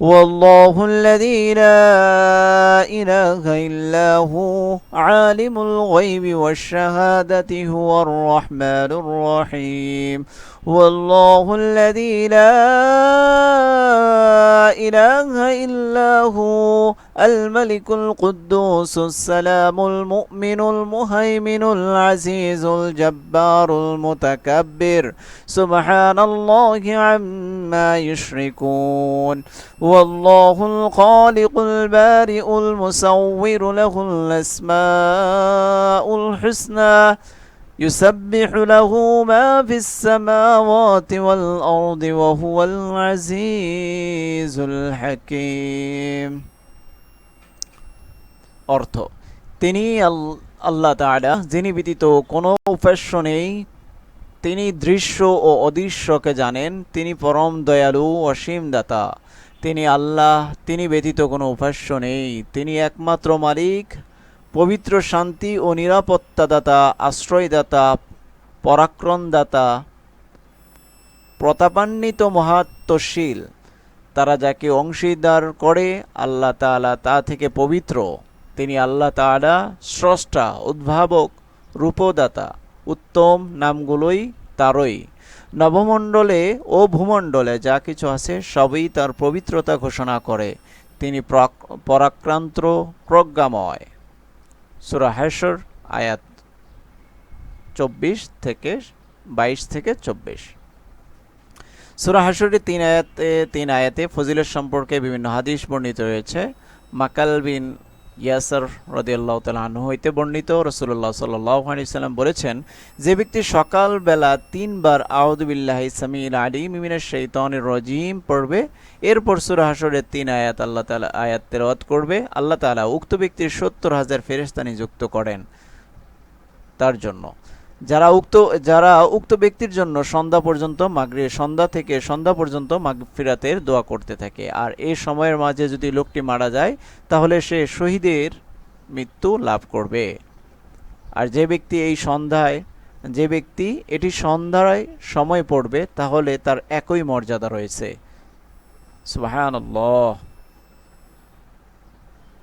والله الذي لا إله إلا هو عالم الغيب والشهادة هو الرحمن الرحيم. والله الذي لا إله إلا هو الملك القدوس السلام المؤمن المهيمن العزيز الجبار المتكبر. سبحان الله عما يشركون. والله الخالق البارئ المصور له الأسماء الحسنى. يسبح له ما في السماوات والأرض وهو العزيز الحكيم অর্থ তিনি আল- আল্লাহ তাআলা যিনি ব্যতীত কোনো উপাস্য নেই তিনি দৃশ্য ও অদৃশ্যকে জানেন তিনি পরম দয়ালু অসীম দাতা তিনি আল্লাহ তিনি ব্যতীত কোনো উপাস্য নেই তিনি একমাত্র মালিক পবিত্র শান্তি ও নিরাপত্তাদাতা, আশ্রয়দাতা, পরাক্রমদাতা, প্রতাপান্বিত মহাত্মশীল, তারা যাকে অংশীদার করে, আল্লাহ তাআলা তা থেকে পবিত্র। তিনি আল্লাহ তাআলা স্রষ্টা, উদ্ভাবক, রূপদাতা, উত্তম নামগুলোই তারই। নবমণ্ডলে ও ভূমণ্ডলে যা কিছু আছে সবই তার পবিত্রতা ঘোষণা করে। তিনি প্রাক- পরাক্রান্ত, প্রজ্ঞাময়। সুরা হ্যাসর আয়াত চব্বিশ থেকে বাইশ থেকে চব্বিশ। সুরা হাসরের তিন আয়াতে তিন আয়াতে ফজিলের সম্পর্কে বিভিন্ন হাদিস বর্ণিত রয়েছে মাকাল বিন ইয়াসার রদিয়াল্লাহ তাল হইতে বর্ণিত রসুল্লাহ সাল্লাহ সাল্লাম বলেছেন, যে ব্যক্তি সকালবেলা তিনবার আউদুবিল্লাহ সামিল আলী মিমিনের শৈতনের রজিম পড়বে, এরপর সুরাহাসরের তিন আয়াত আল্লাহ তালা আয়াত রদ করবে, আল্লাহ তালা উক্ত ব্যক্তির সত্তর হাজার ফেরেস্তা নিযুক্ত করেন। তার জন্য। যারা উক্ত যারা উক্ত ব্যক্তির জন্য সন্ধ্যা পর্যন্ত মাগরে, সন্ধ্যা থেকে সন্ধ্যা পর্যন্ত মাগফিরাতের দোয়া করতে থাকে। আর এই সময়ের মাঝে যদি লোকটি মারা যায়, তাহলে সে শহীদের মৃত্যু লাভ করবে। আর যে ব্যক্তি এই সন্ধ্যায়, যে ব্যক্তি এটি সন্ধ্যায় সময় পড়বে, তাহলে তার একই মর্যাদা রয়েছে। সুবহানাল্লাহ।